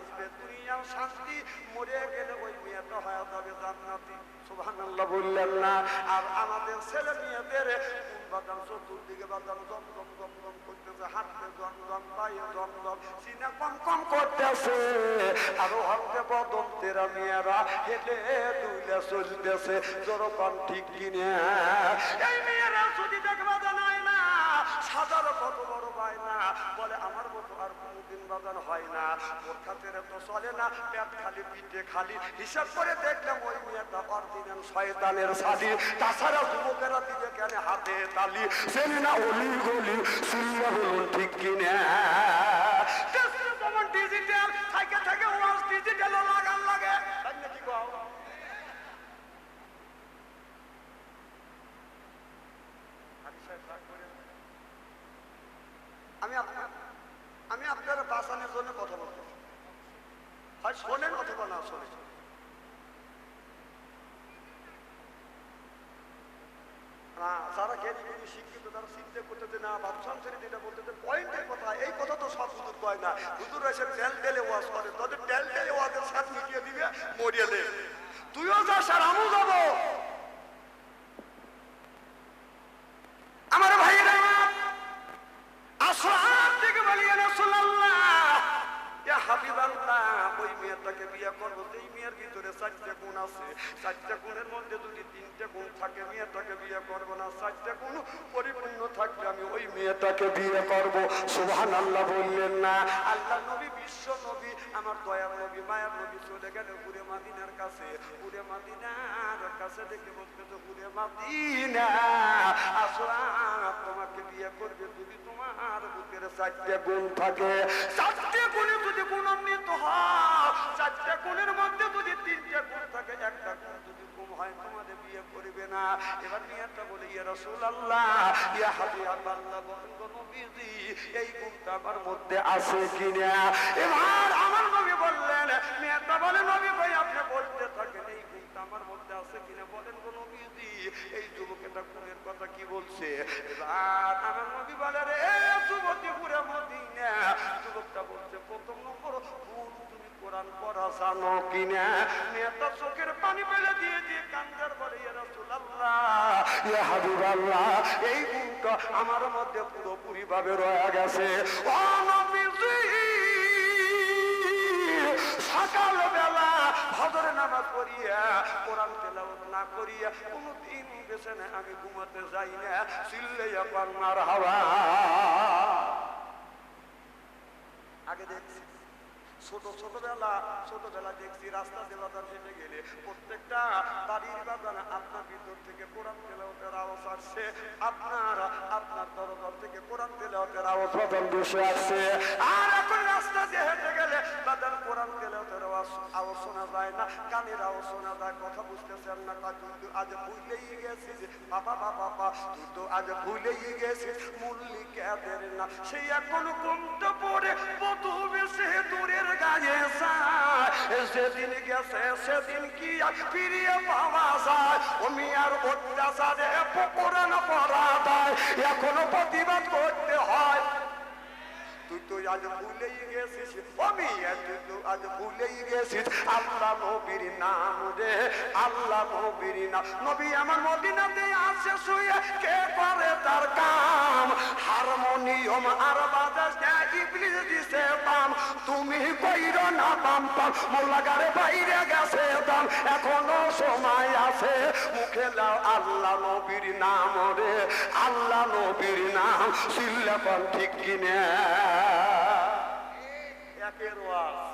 আসবে। শান্তি মরে গেলে ওই মেয়েটা হয়ে যাবে জান্নাতি। সুবহানাল্লাহ বললেন না। আর আমাদের ছেলে মেয়েদের বাদাম চতুর্দিকে বাদাম করতেছে পায়ে সিনা কম কম করতেছে। আর হরতে বদম তেরা মেয়েরা হেঁটে দুইলে চলতেছে ঠিক কিনে? এই মেয়েরা যদি দেখবা সাজার কত বড় বায়না বলে, আমার মতো আর কোনোদিন বাজার হয় না। ওর খাতের তো চলে না, পেট খালি, পিঠে খালি। হিসাব করে দেখলাম ওই মেয়েটা অরিজিনাল শয়তানের শাড়ি তাছাড়া যুবকেরা দিবে কেন হাতে তালি? চেনে না অলি গলি শুনলে বলুন ঠিক কিনা যেমন ডিজিটাল থাকে থাকে ওয়াজ ডিজিটাল লাগান লাগে তাই নাকি কও আমি আপনার বাসানের জন্য কথা বলতে হয় শোনেন অথবা না শোনেন। তারা করতেছে, না কথা। এই কথা তো কয় করে। ওয়াজের দিবে তুইও যাস আর আমিও যাব আমার ভাইরা আসলাম থেকে বলিয়ে রাসূলুল্লাহ ইয়া হাবিবাল্লাহ ওই মেয়েটাকে বিয়ে করব এই মেয়ের ভিতরে চারটে গুণ আছে চারটে গুণের মধ্যে যদি তিনটে গুণ থাকে মেয়েটাকে বিয়ে করব না চারটে গুণ পরিপূর্ণ থাকলে আমি ওই মেয়েটাকে বিয়ে করব। সুবহান আল্লাহ বললেন না। আল্লাহ নবী বিশ্ব নবী, আমার নবী মায়ার নবী চলে পুরে মাদিনার কাছে, পুরে মাদিনার কাছে দেখে তো পুরে মাদিনা আসলাম তোমাকে বিয়ে করবে যদি তোমার বুকের চারটে গুণ থাকে। চারটে গুণে যদি হয়, চারটে গুণের মধ্যে যদি তিনটে গুণ থাকে, একটা গুণ যদি হয়, তোমাদের বিয়ে করবে না। এবার মেয়েটা বলে, ইয়া বলেন গো নবীজি, এই গুণটা আমার মধ্যে আছে কিনা? এবার আমার নবী বললেন আমার মধ্যে পানি দিয়ে দিয়ে কান্দার এই আমার মধ্যে পুরোপুরি ভাবে রয়ে গেছে। ও নবীজি সকাল বেলা ভদরে নামাজ পড়িয়া, কোরআন তেলাওয়াত না করিয়া, কোনদিন না, আমি ঘুমাতে যাই না চিল্লাইয়া পান্নার হাওয়া। আগে দেখছি। ছোট, ছোটবেলা ছোটবেলা দেখছি রাস্তা দিয়ে বাজার হেঁটে গেলে প্রত্যেকটা বাড়ির বাজারে আপনার ভিতর থেকে কোরআন তেলাওয়াতের আওয়াজ আসছে। আপনার আপনার দরবার থেকে কোরআন তেলাওয়াতের আওয়াজ বসে আসছে। আর এখন রাস্তা হেঁটে গেলে কোরআন তেলাওয়াতের আওয়াজ শোনা যায় না, কানের আওয়াজ শোনা যায়, কথা বুঝতেছেন না, তা তুই তো আজ ভুলেই গেছিস। বাবা বাবা বাবা, তুই তো আজ ভুলেই গেছিস। মল্লিকাদের না, সেই এখন কোনটা পরে বধু বেশে দূরের এখনও প্রতিবাদ করতে হয় তুই আজ ভুলেই গেছিস আমি আজ ভুলেই গেছিস আল্লাহ নবীর নাম রে আল্লাহ নবীর নাম নবী আমার মদিনাতে আছে শুয়ে কে করে তার কাম হারমোনিয়ম আর বাজাস ইবলিস দিছে পাম তুমি কইর না পাম পাম মোল্লাগারে বাইরে গেছে দাম এখনও সময় আছে। মুখে দাও আল্লাহ নবীর নাম রে, আল্লাহ নবীর নাম সিল্লাপন ঠিক কিনে? একের ওয়াজ।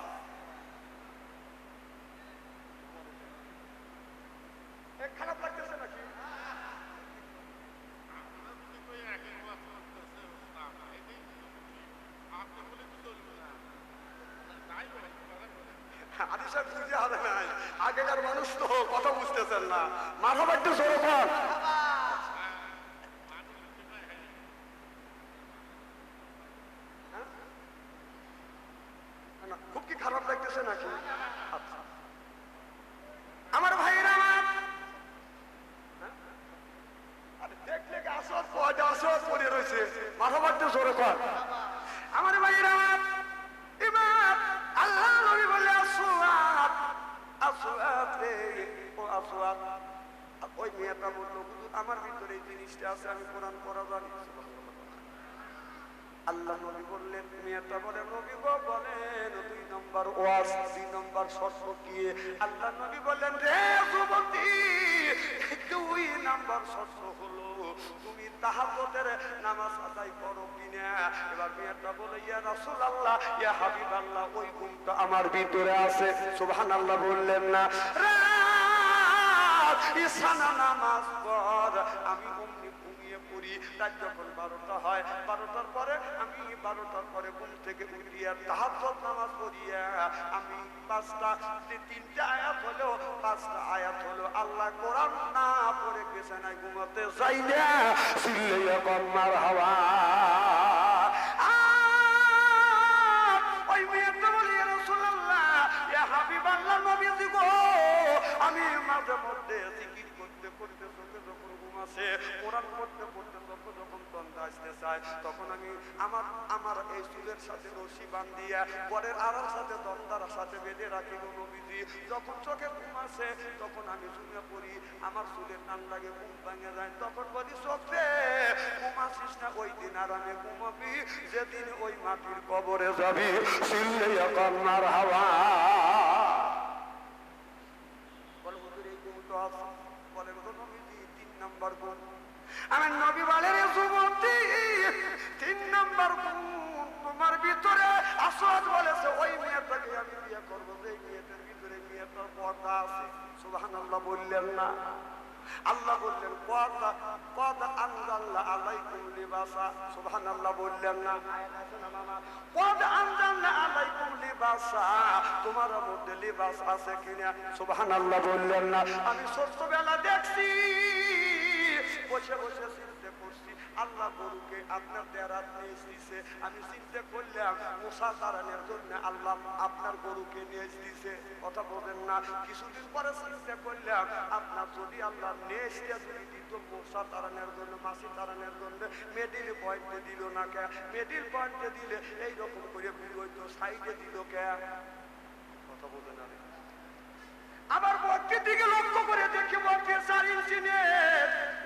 আমার ভিতরে জিনিসটা আছে, আমি কোরআন পড়া জানি। আল্লাহ নবী বললেন মেয়েটা বলে নবী গো বলেন, দুই নম্বর ওয়াজ, দুই নম্বর শর্ত কি? আল্লাহ নবী বললেন, রে যুবতী, দুই নম্বর শর্ত হলো, তুমি তাহাজ্জুদের নামাজ আদায় করো কিনা? এবার মেয়েটা বলে, ইয়া রাসূলুল্লাহ, ইয়া হাবিবাল্লাহ, ওই গুণটা আমার ভিতরে আছে। সুবহানাল্লাহ বললেন না, রাত, ইসানা নামাজ আমি অমনি ঘুমিয়ে পড়ি। রাত যখন বারোটা হয়, বারোটার পরে আমি বারোটার পরে ঘুম থেকে উঠিয়া তাহাজ্জুদ নামাজ পড়িয়া আমি পাঁচটা তিনটা আয়াত হলো পাঁচটা আয়াত হলো, আল্লাহ কোরআন না পড়ে বিছানায় ঘুমাতে যাই না। সিল্লে কম্মার হাওয়া আমি মাঝে মধ্যে জিকির করতে করতে চোখে আসে কোরআন পড়তে পড়তে যখন যখন তন্দ্রা আসতে চায়, তখন আমি আমার আমার এই চুলের সাথে রশি বান্ধিয়া, পরের আড়ার সাথে দন্দার সাথে বেঁধে রাখি নবীজি। যখন চোখে ঘুম আসে, তখন আমি শুনে পড়ি, আমার চুলের নাম লাগে, ঘুম ভাঙে যায়। তখন বলি চোখে ঘুম আসিস না, ওই দিন আরামে ঘুমাবি, যেদিন ওই মাটির কবরে যাবি কন্যার হাওয়া। বলে, হুজুর, এই তো নাম্বার গুণ। আমার নবী বলে, রে যুবতী, তিন নাম্বার গুণ। তোমার ভিতরে আসওয়াদ বলেছে, ওই মেয়েটাকে আমি বিয়ে করব যে মেয়েটার ভিতরে মেয়েটার পর্দা আছে। সুবহানাল্লাহ বললেন না। আল্লাহ বললেন, পর্দা পর্দা আনজাল্লাহ বললেন না। তোমার মধ্যে লিবাস আছে কিনা? বললেন না। আমি ছোট্টবেলা দেখছি বসে বসে চিন্তা করছি, আল্লাহ গরুকে আপনার নিয়ে দিছে আমি চিন্তা করলাম, মশা তাড়ানোর জন্য আল্লাহ আপনার গরুকে নিয়ে দিছে কথা বলেন না, কিছুদিন পরে চিন্তা করলাম, আপনার যদি আল্লাহ যদি দিত মশা তাড়ানোর জন্য মাসি তাড়ানোর জন্য মেডিল পয়েন্টে দিল না কে? মেডিল পয়েন্টে দিলে এইরকম করে ভিড় হইতো সাইডে দিল কে? কথা বলেন আবার বটকে দিকে লক্ষ্য করে দেখি বটকে চার ইঞ্চি নেট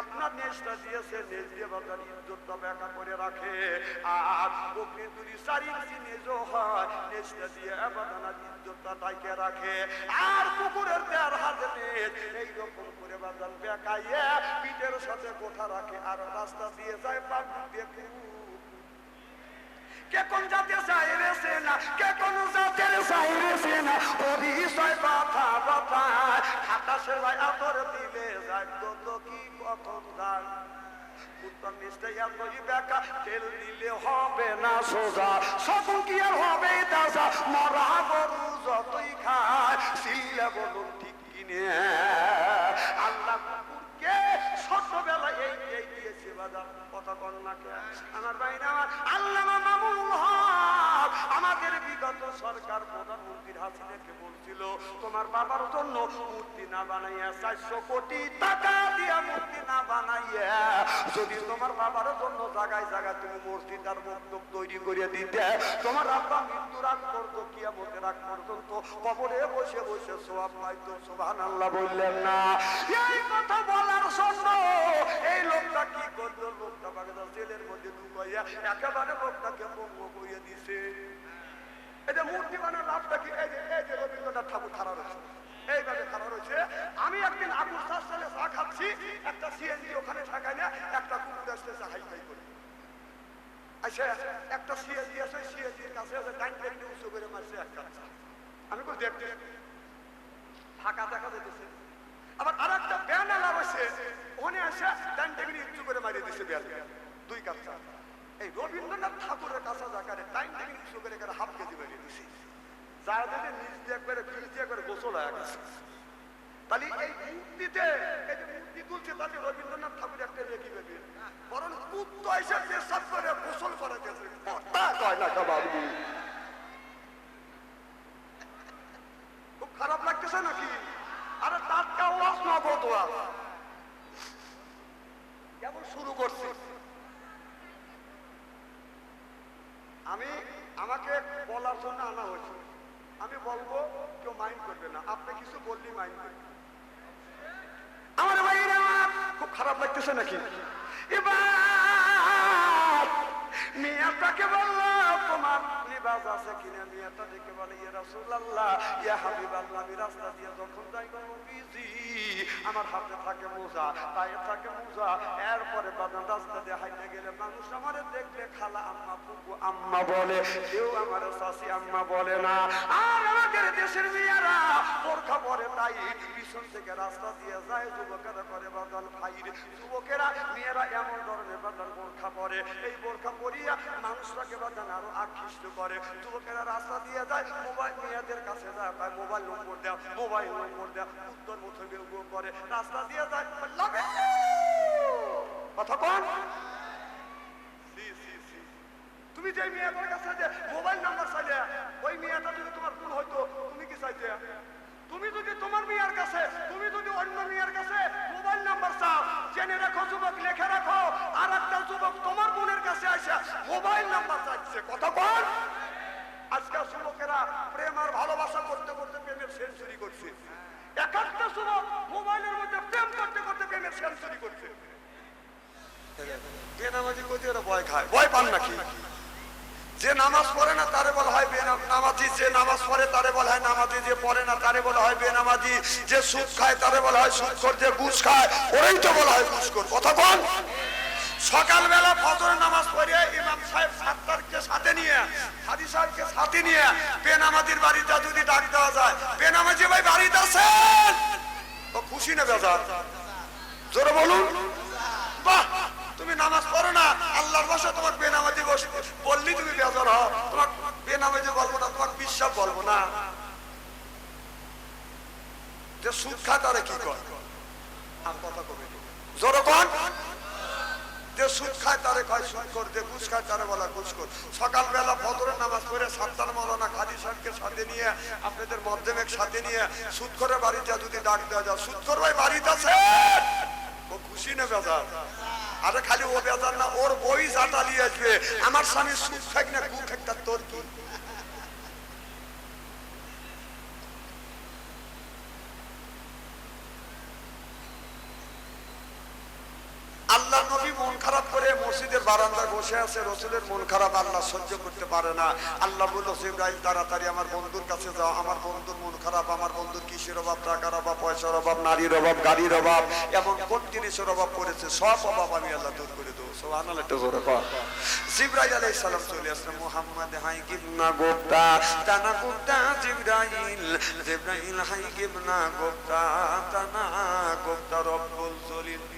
আপনার নেশটা দিয়েছে নেজ দিয়ে বাজার ইজ্জতটা ব্যাখ্যা করে রাখে। আর বকরি দুরি চার ইঞ্চি হয়, নেশটা দিয়ে বাজানার ইজ্জতটা ডাইকে রাখে। আর কুকুরের দেড় হাতে নেজ, এইরকম করে বাজান বেকাইয়ে পিঠের সাথে কোঠা রাখে। আর রাস্তা দিয়ে যায় পাখি দিয়ে কে কোন জাতের চাইরে সেনা কে কোন জাতের চাইরে সেনা পরিচয় কথা কথা খাতা সেবাই আদর দিলে যায় কত কি কখন যায় নিশ্চয় এতই বেকা তেল দিলে হবে না সোজা। সকল কি আর হবে দাসা মরা গরু যতই খায় সিলে বলুন ঠিক কিনে। আল্লাহ কুকুরকে ছোটবেলায় এই এই আমাদের বিগত সরকার প্রধানমন্ত্রীর হাসিনাকে বলছিল, তোমার বাবার জন্য মূর্তি না বানাইয়া চারশো কোটি টাকা দিয়া মূর্তি না বানাইয়া, যদি তোমার বাবার জন্য জায়গায় জায়গায় তুমি মূর্তি তার মন্তব তৈরি করে দিতে, তোমার আব্বা মৃত্যু রাগ করতো কিয়ামতের রাগ পর্যন্ত কবরে বসে বসে সোয়াব পাইতো সোভান আল্লাহ বললেন না। এই কথা বলার জন্য এই লোকটা কি জেলের মধ্যে ঢুকাইয়া একেবারে দিছে। এই যে মূর্তি লাভটা কি? এই যে এই যে ঠাকুর খাড়া রয়েছে। আমি একদিন আবুল সালে চা খাচ্ছি, একটা সিএনজি ওখানে থাকায় না একটা কুকুর আসতেছে হাই হাই করে। আচ্ছা একটা সিএনজি আছে সিএনজির কাছে আছে উঁচু করে মারছে একটা আমি দেখতে ফাঁকা দেখা যেতেছে আবার আর একটা ব্যান আলা বসে ওখানে এসে ডান টেবিল করে মারিয়ে দিছে ব্যান দুই এই রবীন্দ্রনাথ ঠাকুরের কাছে জায়গায় টাইম টেবিল উঁচু করে করে হাফ কেজি মারিয়ে দিছে। যদি নিজ দিয়ে একবারে ফিজ দিয়ে করে গোসল হয়ে গেছে। তাহলে এই মূর্তিতে, এই যে মূর্তি তুলছে রবীন্দ্রনাথ ঠাকুর একটা রেখে দেবে বরং এসে পেশাব করে গোসল করে গেছে কথা কয় না বাবু খারাপ লাগতেছে নাকি? আমি, আমাকে বলার জন্য আনা হয়েছে। আমি বলব, কেউ মাইন্ড করবে না। আপনি কিছু বললি মাইন্ড করবে। আমার ভাইরা, খুব খারাপ লাগতেছে নাকি? এবার, মেয়েটাকে বলল তোমার লিবাস আছে কিনা মেয়েটা দেখে বলে ইয়া রাসূলুল্লাহ। ইয়া হাবিবাল্লাহ, আমি রাস্তা দিয়ে যখন যাই গো আমার হাতে থাকে মোজা, পায়ে থাকে মোজা। এরপরে বাদান রাস্তা দিয়ে হাইটে গেলে মানুষ আমারে দেখলে, খালা আম্মা ফুকু আম্মা বলে, কেউ আমার শাশি আম্মা বলে না। আর আমাদের দেশের মেয়েরা বোরখা পরে তাই পিছন থেকে রাস্তা দিয়ে যায়, যুবকেরা করে বাদান ফাইর যুবকেরা, মেয়েরা এমন ধরনের পরে এই বোরখা পরিয়া মানুষটাকে বাদান আরও আকৃষ্ট করে। যুবকেরা রাস্তা দিয়ে যায়, মোবাইল মেয়েদের কাছে যায়, তাই মোবাইল নম্বর দেয়, মোবাইল নম্বর দেয়, উত্তর মতো করে। রাস্তা দিয়ে যায় কথা তুমি যে কাছে যে মোবাইল নাম্বার চাইলে, ওই মেয়েটা যদি তোমার ভুল হইতো, তুমি কি চাইতে? তুমি যদি তোমার মেয়ের কাছে, তুমি যদি অন্য মেয়ের কাছে মোবাইল জেনে রাখো যুবক লেখে রাখো। আর একটা যুবক তোমার বোনের কাছে আসে মোবাইল নাম্বার চাইছে। কত কোন। আজকাল যুবকেরা প্রেম আর ভালোবাসা করতে করতে প্রেমের সেঞ্চুরি করছে। এক একটা যুবক মোবাইলের মধ্যে প্রেম করতে করতে প্রেমের সেঞ্চুরি করছে। বেনামাজি কোথায় ওরা ভয় খায়। ভয় পান নাকি? যে নামাজ পড়ে না, তারে বলা হয় বেনা- নামাজি যে নামাজ পড়ে, তারে বলা হয় নামাজি। যে পড়ে না, তারে বলা হয় বেনামাজি। যে সুদ খায়, তারে বলা হয় সুদখোর। যে ঘুষ খায়, ওরাই তো বলা হয় ঘুষখোর। কথা কোন সকালবেলা ফজরের নামাজ পড়ে ইমাম সাহেব সাত্তারকে সাথে নিয়ে হাদি সাহেবকে সাথে নিয়ে বেনামাজির বাড়িতে যদি ডাক দেওয়া যায়, বেনামাজি ভাই, বাড়িতে আছেন? ও খুশি না বেজার? জোরে বলুন। বাহ! তুমি নামাজ পড়ো না, আল্লাহর বাসা তোমার বেনামাজি বললি তুমি বেজার হও। তোমার বেনামাজি বলব না তোমার বিশ্বাস বলব না। যে সুদ খায় তারা কি কর? খায় কর। খায় বলা কর। সকালবেলা নামাজ নিয়ে, আপনাদের করে বাড়িতে দেওয়া বাড়িতে আছে। ও খুশি না বেজার? আরে খালি ও বেজার না, ওর বই জাটা নিয়ে আসবে আমার স্বামী সুখ থাকি না, গু থাকতার তোর কি আল্লাহ নবী মন খারাপ করে মসজিদের বারান্দায় বসে আছে, রসুলের মন খারাপ, আল্লাহ সহ্য করতে পারে না। আল্লাহ বলল ইব্রাহিম তাড়াতাড়ি আমার বন্ধুর কাছে যাও। আমার বন্ধুর মন খারাপ, আমার বন্ধুর কিসের অভাব? টাকার অভাব, পয়সার অভাব, নারীর অভাব, গাড়ির অভাব, এমন কোন জিনিসের অভাব করেছে সব অভাব আমি আল্লাহ দূর করে দেবো। আনাল একটু জোরে কর জিব্রাইল চলে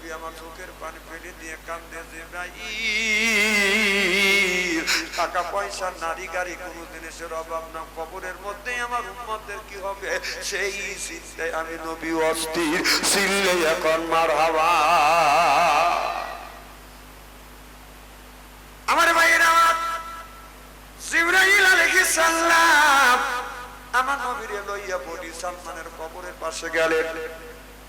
নবী আমার চোখের পানি ফেলে দিয়ে কান্দে জিব্রাইল টাকা পয়সা নারী গাড়ি কোনো জিনিসের অভাব না। কবরের মধ্যে আমার উম্মতের কি হবে? সেই চিন্তায় আমি নবী অস্থির, চিল্লে এখন মার হাওয়া আমার ভাইয়ের জিব্রাইল আলাইহিস সালাম। আমার নবীর লইয়া বডি সালমানের কবরের পাশে গেলেন।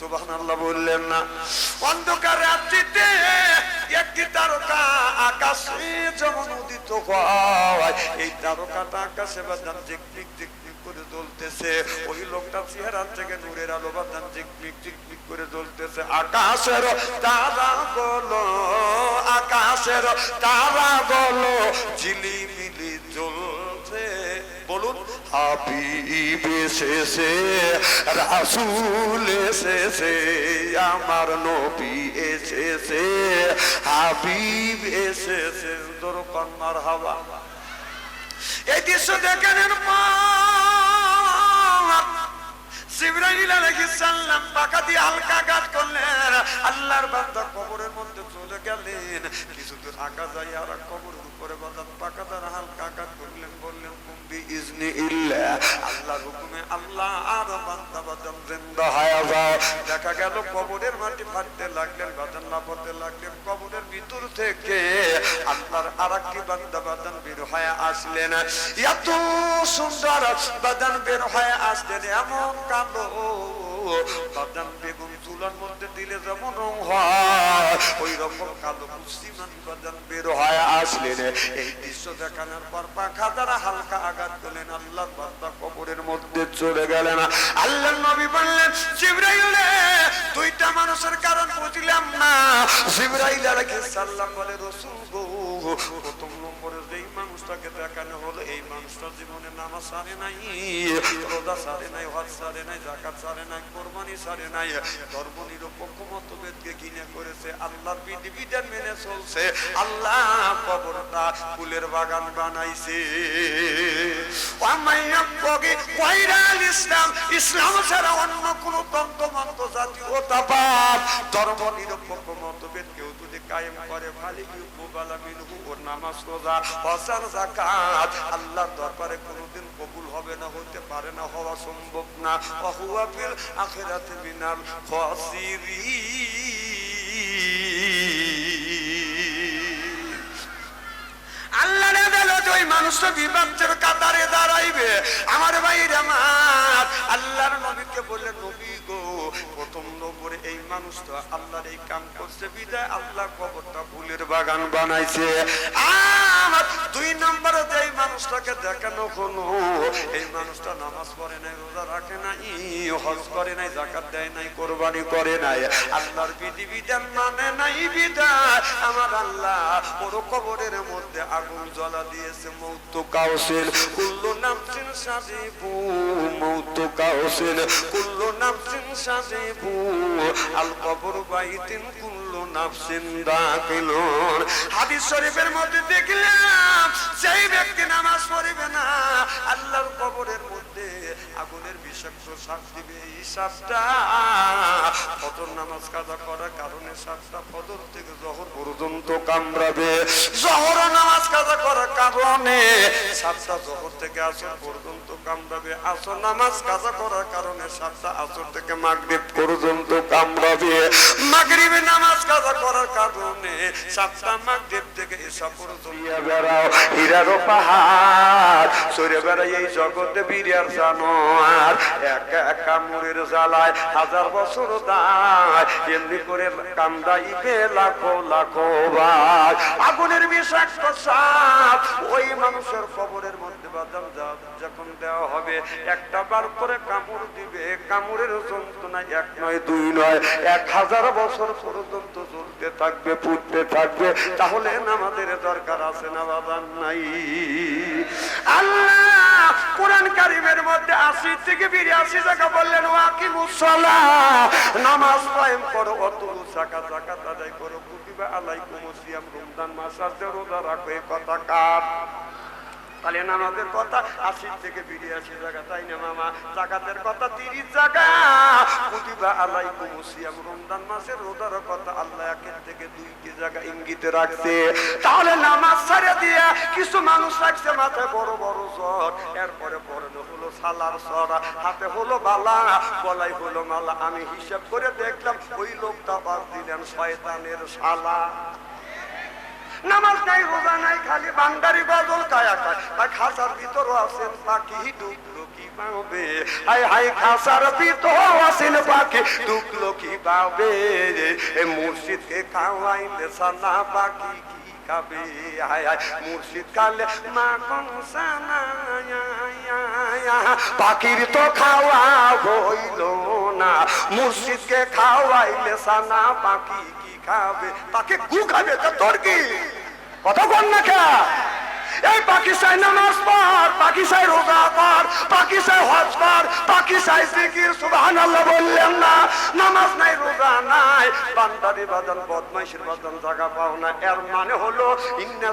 সুবহানাল্লাহ বললেন না। অন্ধকার রাত্রিতে একটি তারকা আকাশে যেমন উদিত হয়, এই তারকাটা আকাশে বাদাম ঝিকঝিক ঝিকঝিক করে জ্বলতেছে। ওই লোকটা চেহারা থেকে নূরের আলো বাদান ঝিকমিক ঝিকমিক করে জ্বলতেছে। আকাশের তারা বলো, আকাশের তারা বলো, ঝিলিমিলি বলুন হাবিব এসেছে, রাসুল এসেছে, আমার নবী এসেছে, হাবিব এসেছে। দরকার মার হাওয়া এই দৃশ্য দিয়ে হালকা আঘাত করলেন। আল্লাহর বান্দা কবরের মধ্যে চলে গেলেন। কিছু দূর আগা যাই আর কবরের উপরে বাদান পাকা দ্বারা হালকা আঘাত করলেন দেখা গেল কবরের মাটি ফাটতে লাগলেন, বাদান না লাগলেন, কবরের ভিতর থেকে আল্লাহর আরেকটি বান্দা বাদান বের হয়ে আসলেন। এত সুন্দর বাদান বের হয়ে আসলেন, এমন কালো বাদান বেগুন চুলার মধ্যে দিলে যেমন রং হয় ওই রকম কালো মুসলিমান বাদান বের হয়ে আসলেন এই দৃশ্য দেখানোর পর পাখা দ্বারা হালকা আঘাত করলেন আল্লাহর বান্দা কবরের মধ্যে চলে গেলেন। আল্লাহ নবী বললেন, জিবরাইলে দুইটা মানুষের কারণ বুঝলাম না। জিবরাইল আলাইহিস সালাম বলে, রাসূল গো, প্রথম নম্বরে যেই মানুষটাকে দেখানো হলো, এই মানুষটা জীবনে নামাজ সারে নাই, রোজা সারে নাই, হজ সারে নাই জাকাত সারে নাই কোরবানি সারে নাই। ধর্ম নিরপেক্ষ মতভেদকে ঘৃণা করেছে। আল্লাহর বিধিবিধান মেনে চলছে। আল্লাহ কবরটা ফুলের বাগান বানাইছে। ইসলাম ইসলাম ছাড়া অন্য কোন তন্ত্র, মন্ত্র জাতীয়তাবাদ ধর্ম নিরপেক্ষ মতভেদ কেউ যদি কায়েম করে মিনহু, ওর নামাজ রোজা হসান যাকাত, আল্লাহর দরবারে কোনোদিন কবুল হবে না, হতে পারে না, হওয়া সম্ভব না। আখিরাতে মিনাল খাসিরিন। আল্লাহ ওই মানুষটা কাতারে দাঁড়াইবে। আমার ভাইরা আমার আল্লাহর নবীকে বললেন নবী গো প্রথম নম্বরে এই মানুষটা আল্লাহর এই কাম করছে। বিদায় আল্লাহ কবরটা ফুলের বাগান বানাইছে। দুই নম্বরে যে মানুষটাকে দেখানো হলো, এই মানুষটা নামাজ পড়ে নাই, রোজা রাখে নাই, হজ করে নাই জাকাত দেয় নাই, কোরবানি করে নাই। আল্লাহর বিধি বিধান মানে নাই বিদায়। আমার আল্লাহ ওর কবরের মধ্যে আগুন জ্বলা দিয়েছে, মৌত কাউসিল কুল্লু সাজিবু মৌত কাউসিল কুল্লু নামসিন সাজিবু আল কবর বাইতিন কুল্লু নাফসিন দাখিলুন। হাদিস শরীফের মধ্যে দেখলাম, সেই ব্যক্তি নামাজ পড়িবে না। আল্লাহর কবরের মধ্যে আগুনের বিষাক্ত শ্বাস দিবে এই শ্বাসটা ফজর নামাজ কাজা করার কারণে শ্বাসটা ফজর থেকে জহর পর্যন্ত কামড়াবে। জহর নামাজ কাজা করার কারণে সাতটা জহর থেকে আসর পর্যন্ত কামড়াবে। আসর নামাজ কাজা করার কারণে সাতটা আসর থেকে মাগরিব পর্যন্ত কামড়াবে। মাগরিবে নামাজ কাজা করার কারণে সাতটা মাগরিব থেকে এসা পর্যন্ত বেড়াও হীরারও পাহাড়, সরে বেড়াই এই জগতে বিরিয়ার জানোয়ার, একা একা মুড়ের জ্বালায় হাজার বছর দায়। এমনি করে কান্দাইবে লাখো লাখো বার। আগুনের বিষাক্ত সাপ ওই মানুষের কবরের মধ্যে বাদাম যখন দেওয়া হবে, একটা বার করে কামড় দিবে। কামড়ের যন্ত্রণা এক নয়, দুই নয়, এক হাজার বছর পর্যন্ত চলতে থাকবে, ফুটতে থাকবে। তাহলে আমাদের দরকার আছে না বাদাম নাই? আল্লাহ, কোরআন কারিমের মধ্যে আশি থেকে বিরাশি টাকা বললেন ওয়াকি মুসলা নামাজ কায়েম করো অত সাকা জাকাত আদায় করো। কুতিবা আলাইকুম সিয়াম, রমজান মাস আসছে রোজা রাখো কথা কার? তাহলে নামাজের কথা আশি থেকে বিরিয়াশি জায়গা, তাই না মামা? জাকাতের কথা তিরিশ জায়গা। কুতিবা আলাইকুম সিয়াম, রমজান মাসের রোজার কথা আল্লাহ একের থেকে দুইটি জায়গা ইঙ্গিতে রাখছে। তাহলে নামাজ ছাড়ে দিয়ে কিছু মানুষ রাখছে মাথায় বড় বড় জ্বর। এরপরে পরনে হলো সালার সরা হাতে হলো বালা, গলায় হলো মালা। আমি হিসাব করে দেখলাম ওই লোকটা বাদ দিলেন শয়তানের শালা। নামাজ নাই, রোজা নাই, খালি বান্দারি গজল কায়া খায় আর খাসার ভিতরও আছেন পাখি ডুবলো কি পাবে হাই হাই, খাসার ভিতর আছেন পাখি ডুবলো কি পাবে এ মুর্শিদকে খাওয়াইলে সানা পাখি কি খাবে? আয় আয় মুর্শিদ কালে মা কনসানা পাখির তো খাওয়া হইল না, মুর্শিদকে খাওয়াইলে সানা পাখি খাবে তাকে গু খাবে তা তোর কি কতক্ষণ না খা এই পাকিস্তান নামাজ পড়, পাকিস্তান রোজা জিকির, সুবহানাল্লাহ বললেন না, নামাজ নাই, রোজা নাই বদমাইশের জায়গা পাও না। এর মানে হলো, ইন্না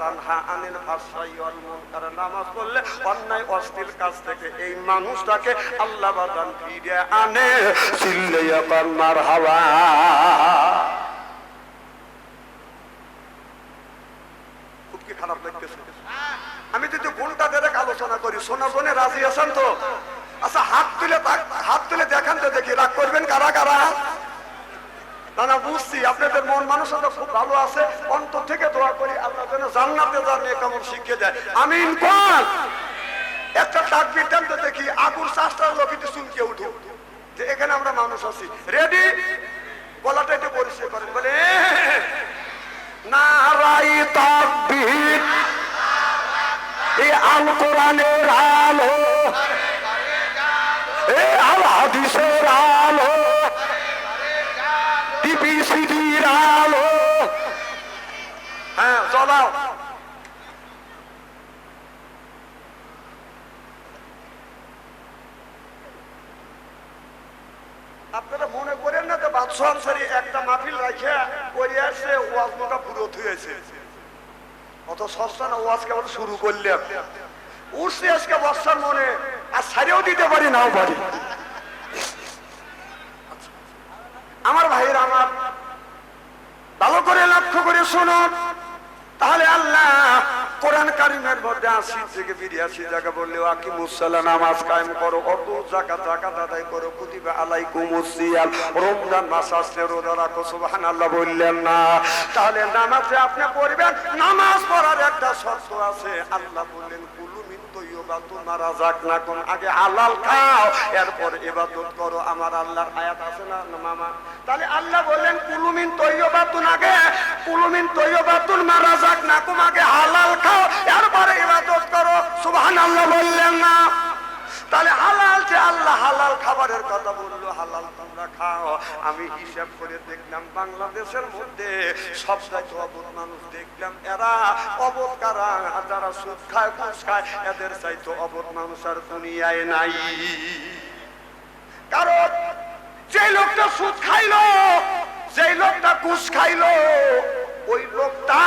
তানহা আনিল ফাহশাই ওয়াল মুনকার। নামাজ পড়লে অন্যায় অশ্লীল কাজ থেকে এই মানুষটাকে আল্লাহ বাদান ফিরে আনে। খুব কি খারাপ লাগতেছে? আমি যদি ঘণ্টা আলোচনা করি শোনার জন্য রাজি আছেন তো আচ্ছা হাত তুলে হাত তুলে দেখান তো দেখি রাগ করবেন কারা কারা না না বুঝছি আপনাদের মন খুব ভালো আছে অন্তর থেকে দোয়া করি আল্লাহ যেন জান্নাতে কেমন দেয় একটা তাকবির দেন তো দেখি আগুর একটু শুনকে উঠুক যে এখানে আমরা মানুষ আছি রেডি গলাটা একটু পরিষ্কার করেন বলে নারাই তাকবীর এই আল কোরআনের আলো। এই আল হাদিসের আলো। টিপিসিডির আলো। হ্যাঁ চলাও আপনারা মনে করেন না যে বাদশাহ একটা মাহফিল রাখে করে আসছে ওয়াজ পুরো থুয়েছে অত সস্তা না ওয়াজ কেবল শুরু করলে। উঠছে আজকে বর্ষার মনে, আর সারিও দিতে পারি নাও পারি আমার ভাইয়ের আমার, ভালো করে লক্ষ্য করে শোনো। কারিমের মধ্যে আশি থেকে বিরিয়াশি জায়গা বললে আকি মুসাল্লা নামাজ কায়েম করো অত জায়গা জায়গা আদায় করো, কুতিবা আলাই কুমুসিয়াল রমজান মাস আসলে রোজা রাখো সুবাহান আল্লাহ বললেন না। তাহলে নামাজে আপনি পড়বেন, নামাজ পড়ার একটা শর্ত আছে। আল্লাহ বললেন মা রাযাকনাকুম আগে খাও, এরপর করো। আমার আল্লাহর আয়াত আছে না? না, মামা। তাহলে আল্লাহ বললেন, কুলুমিন তৈয়বাতুন আগে, কুলুমিন তৈয়বাতুন মা রাযাকনাকুম আগে হালাল খাও, এরপরে ইবাদত করো। সুবহানাল্লাহ বললেন না। তাহলে হালাল যে আল্লাহ হালাল খাবারের কথা বলল, হালাল তোমরা খাও। আমি হিসাব করে দেখলাম বাংলাদেশের মধ্যে সব চাইতে অবধ মানুষ দেখলাম, এরা অবধ কারা? যারা সুদ খায়, ঘুষ খায়। এদের চাইতে অবধ মানুষ আর দুনিয়ায় নাই। কারণ যে লোকটা সুদ খাইলো, যে লোকটা ঘুষ খাইলো, ওই লোকটা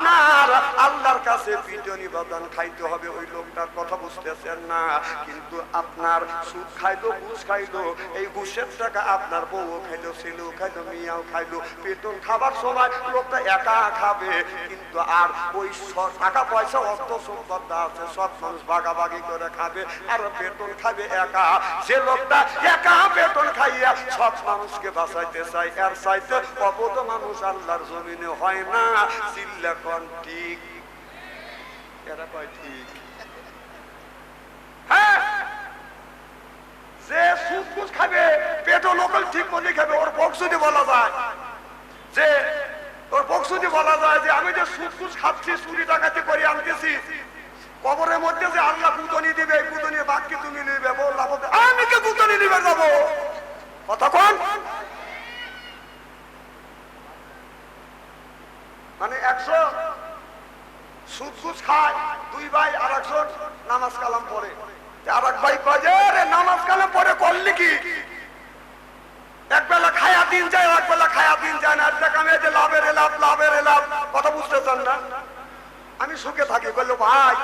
আপনার আল্লাহর কাছে পিটনি বাদান খাইতে হবে, ওই লোকটার কথা বুঝতেছেন না। কিন্তু আপনার সুদ খাইলো, ঘুষ খাইলো, এই ঘুষের টাকা আপনার বউ খাইলো, ছেলেও খাইলো, মেয়াও খাইলো। বেতন খাবার সময় লোকটা একা খাবে, কিন্তু আর ওই টাকা পয়সা, অর্থ সম্পদ আছে, সব মানুষ ভাগাভাগি করে খাবে, আর বেতন খাবে একা। যে লোকটা একা বেতন খাইয়া সব মানুষকে বাঁচাইতে চায়, এর চাইতে অবধ মানুষ আল্লাহর জমিনে হয় না। চিল্লা কন ঠিক। এরা কয় ঠিক? হ্যাঁ। যে ঘুষ খাবে, পেটও লোকাল ঠিক মনে খাবে, ওর বক্স বলা যায়। যে ওর বক্স বলা যায় যে, আমি যে ঘুষ খাচ্ছি, চুরি ডাকাতি করে, আনতেছি, কবরের মধ্যে যে আল্লাহ কুতনি দিবে কুতনির বাক্যে তুমি নিবে? বললাম আমি কে কুতনি নিবে যাব। কতক্ষণ মানে একশো খায়, দুই ভাই আর নামাজ কালাম ভাই নামাজ কালাম এক বেলা লাভের লাভ লাভের না? আমি সুখে থাকি, বলল, ভাই,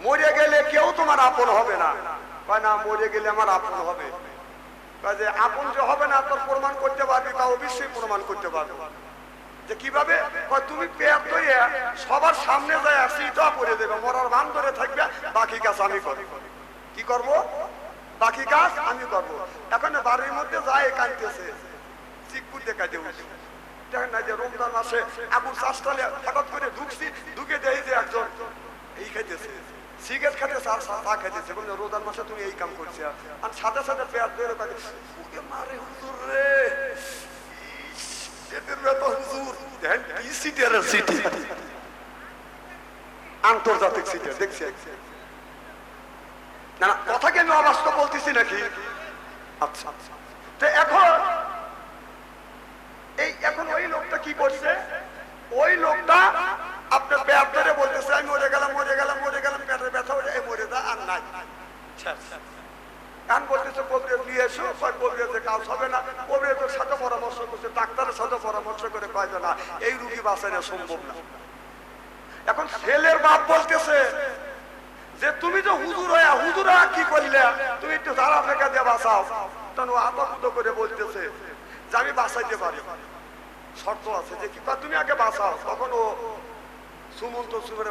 মরে গেলে কেউ তোমার আপন হবে না। না, মরে গেলে আমার আপন হবে। আপন যে হবে না, তোর প্রমাণ করতে পারবি, তা অবশ্যই প্রমাণ করতে পারবি। যে কীভাবে? তুমি পেয়ার ধরে সবার সামনে যায় সিটা করে দেবে। মরার বান ধরে থাকবে, বাকি কাজ আমি করব। কি করব? বাকি কাজ আমি করব। এখন বাড়ির মধ্যে যায়, কাঁদতেছে। চিকু দেখাইতে উঠছে দেখেন না যে রমজান মাসে আগুন চাষটালে হঠাৎ করে ঢুকছি, ঢুকে দেয় যে একজন এই খাইতেছে। সিগারেট খাইতে চা চা খাইতেছে। বলে রোজান মাসে তুমি এই কাম করছে। আর সাথে সাথে কাঁদে মারে হুজুর রে! সিটের সিটি আন্তর্জাতিক সিটের দেখছি। না না কথা কি আমি অবাস্তব বলতেছি নাকি? আচ্ছা আচ্ছা। তো এখন এই, এখন ওই লোকটা কি করছে? ওই লোকটা আপনার ধরে বলতেছে, আমি মরে গেলাম মরে গেলাম মরে গেলাম, পেটের ব্যথা মরে যা, আর নাই। কান বলতেছে কবিরাজ নিয়ে এসো কয় কবিরাজের কাজ হবে না কবিরাজের সাথে পরামর্শ করছে ডাক্তারের সাথে পরামর্শ করে কয় যে না এই রুগী বাঁচানো সম্ভব না এখন ছেলের বাপ বলতেছে যে তুমি যে হুজুর হয়ে হুজুরা কি করলে তুমি একটু দাঁড়া ফেঁকা দিয়ে বাঁচাও তখন আতঙ্ক করে বলতেছে যে আমি বাঁচাইতে পারি শর্ত আছে যে কি তুমি আগে বাঁচাও তখন ও সুমন্ত সুমরে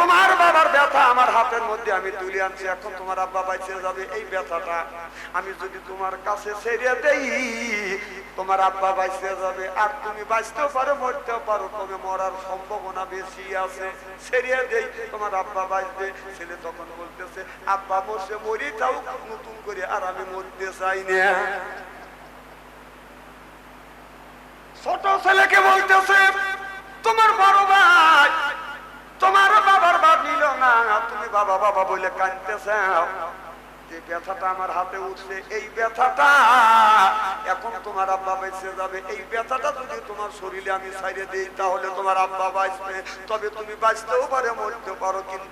তোমার বাবার ব্যথা আমার হাতের মধ্যে আমি তুলে আনছি, এখন তোমার আব্বা বাইচে যাবে, এই ব্যথাটা আমি যদি তোমার কাছে ছেড়ে দেই, তোমার আব্বা বাইচে যাবে। আর তুমি বাঁচতেও পারো, মরতেও পারো, তবে মরার সম্ভাবনা বেশি আছে। ছেড়ে দেই, তোমার আব্বা বাঁচবে ছেলে তখন বলতেছে, আব্বা, মরছে, মরি, তাও নতুন করে আর আমি মরতে চাই না। ছোট ছেলেকে বলতেছে, তোমার বড় ভাই তোমার বাবার বাদ নিল না, তুমি বাবা বাবা বলে কানতেছ যে ব্যথাটা আমার হাতে উঠছে, এই ব্যথাটা এখন তোমার আব্বা বেঁচে যাবে। এই ব্যথাটা যদি তোমার শরীরে আমি ছাইড়ে দিই, তাহলে তোমার আব্বা বাঁচবে। তবে তুমি বাঁচতেও পারে মরতে পারো, কিন্তু